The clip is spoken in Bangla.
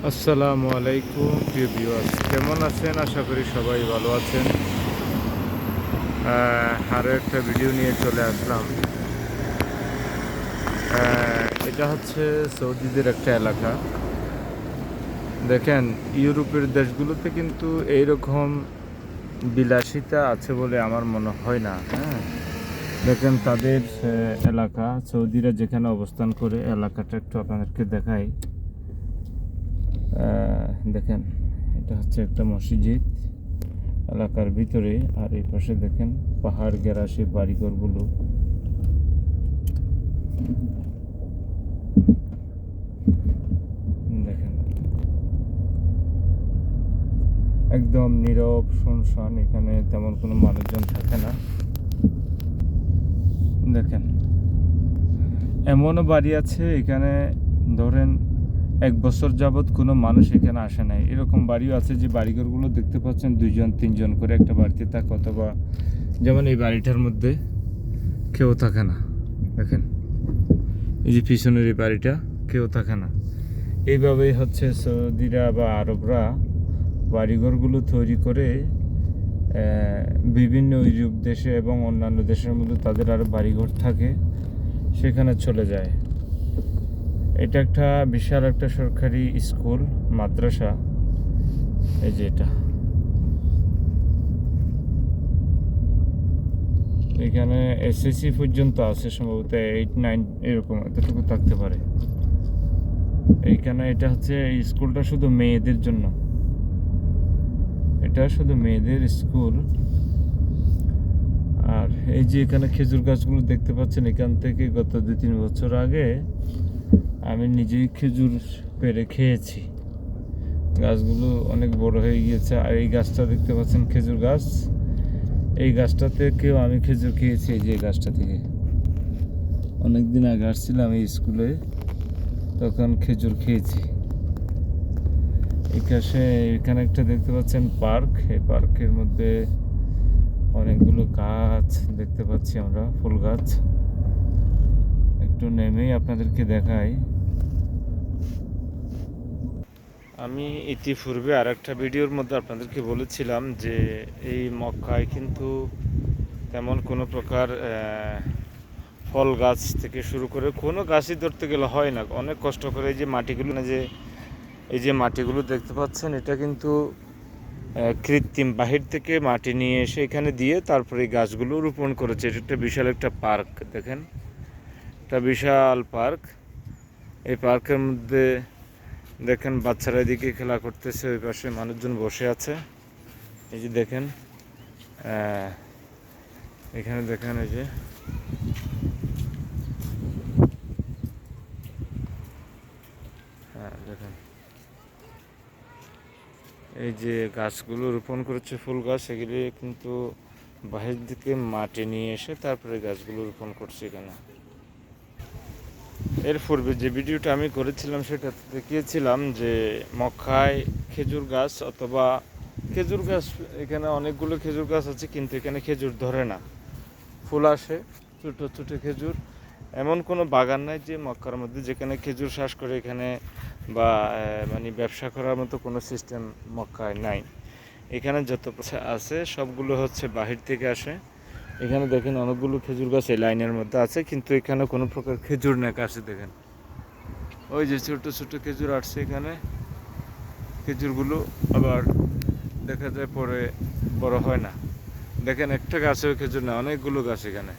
আসসালামু আলাইকুম প্রিয় ভিউয়ার্স কেমন আছেন? আশা করি সবাই ভালো আছেন। আরও একটা ভিডিও নিয়ে চলে আসলাম। এটা হচ্ছে সৌদিদের একটা এলাকা। দেখেন ইউরোপের দেশগুলোতে কিন্তু এইরকম বিলাসিতা আছে বলে আমার মনে হয় না হ্যাঁ? দেখেন তাদের এলাকা সৌদিরা যেখানে অবস্থান করে এলাকাটা একটু আপনাদেরকে আহ, দেখেন, এটা হচ্ছে একটা মসজিদ এলাকার ভিতরে, আর এই পাশে দেখেন পাহাড় ঘেরা সেই বাড়িঘরগুলো। দেখেন, একদম নীরব শুনশান এখানে তেমন কোনো মানুষজন থাকে না। দেখেন, এমনও বাড়ি আছে, এখানে ধরেন এক বছর যাবৎ কোনো মানুষ এখানে আসে নাই। এরকম বাড়িও আছে যে বাড়িঘরগুলো দেখতে পাচ্ছেন দুইজন, তিনজন করে একটা বাড়িতে থাকে অথবা যেমন এই বাড়িটার মধ্যে কেউ থাকে না। দেখেন, এই যে পিছনের এই বাড়িটা কেউ থাকে না। এইভাবেই হচ্ছে সৌদিরা বা আরবরা বাড়িঘরগুলো তৈরি করে বিভিন্ন ইউরোপ দেশে এবং অন্যান্য দেশের মধ্যে তাদের আরও বাড়িঘর থাকে, সেখানে চলে যায়। এটা একটা বিশাল একটা সরকারি স্কুল, মাদ্রাসা। এই যে এটা। এখানে এসএসসি পর্যন্ত আছে সম্ভবত এইট নাইন এরকম, এতটুকু থাকতে পারে। এইখানে এটা হচ্ছে, এই স্কুলটা শুধু মেয়েদের জন্য। এটা শুধু মেয়েদের স্কুল। আর এই যে এখানে খেজুর গাছগুলো দেখতে পাচ্ছেন, এখান থেকে গত দুই, তিন বছর আগে আমি নিজেই খেজুর পেরে খেয়েছি। গাছগুলো অনেক বড় হয়ে গিয়েছে। আর এই গাছটা দেখতে পাচ্ছেন, খেজুর গাছ। এই গাছটা থেকেও আমি খেজুর খেয়েছি, এই যে গাছটা থেকে। অনেক দিন আগে আসছিলাম এই স্কুলে, তখন খেজুর খেয়েছি। কাছে এখানে একটা দেখতে পাচ্ছেন পার্ক। এই পার্কের মধ্যে অনেকগুলো গাছ দেখতে পাচ্ছি আমরা, ফুল গাছ। একটু নেমেই আপনাদেরকে দেখাই। আমি ইতিপূর্বে আর একটা ভিডিওর মধ্যে আপনাদেরকে বলেছিলাম যে এই মক্কায় কিন্তু তেমন কোনো প্রকার ফল গাছ থেকে শুরু করে কোনো গাছই ধরতে গেলে হয় না। অনেক কষ্ট করে এই যে মাটিগুলো না যে, এই যে মাটিগুলো দেখতে পাচ্ছেন, এটা কিন্তু কৃত্রিম বাহির থেকে মাটি নিয়ে এসে এখানে দিয়ে তারপরে এই গাছগুলো রোপণ করেছে। এটা একটা বিশাল একটা পার্ক, দেখেন। একটা বিশাল পার্ক। এই পার্কের মধ্যে দেখেন, বাচ্চারা এদিকে খেলা করতেছে, ওই পাশে মানুষজন বসে আছে। এই যে দেখেন এখানে দেখেন এই যে হ্যাঁ দেখেন। এই যে গাছগুলো রোপণ করেছে, ফুল গাছ, এগুলি কিন্তু বাহির দিকে মাটি নিয়ে এসে তারপরে গাছগুলো রোপণ করছে এখানে। এর পূর্বে যে ভিডিওটা আমি করেছিলাম সেটা দেখিয়েছিলাম যে মক্কায় খেজুর গাছ অথবা খেজুর গাছ, এখানে অনেকগুলো খেজুর গাছ আছে কিন্তু এখানে খেজুর ধরে না। ফুল আসে, ছোটো ছোটো খেজুর। এমন কোনো বাগান নাই যে মক্কার মধ্যে যেখানে খেজুর চাষ করে এখানে বা মানে ব্যবসা করার মতো কোনো সিস্টেম মক্কায় নাই। এখানে যত আছে, সবগুলো হচ্ছে বাহির থেকে আসে। এখানে দেখেন অনেকগুলো খেজুর গাছ এই লাইনের মধ্যে আছে, কিন্তু এখানে কোনো প্রকার খেজুর না আছে দেখেন। ওই যে ছোট ছোট খেজুর আসছে এখানে। খেজুরগুলো আবার দেখা যায় পরে বড় হয় না। দেখেন একটা গাছেও খেজুর না, অনেকগুলো গাছ এখানে।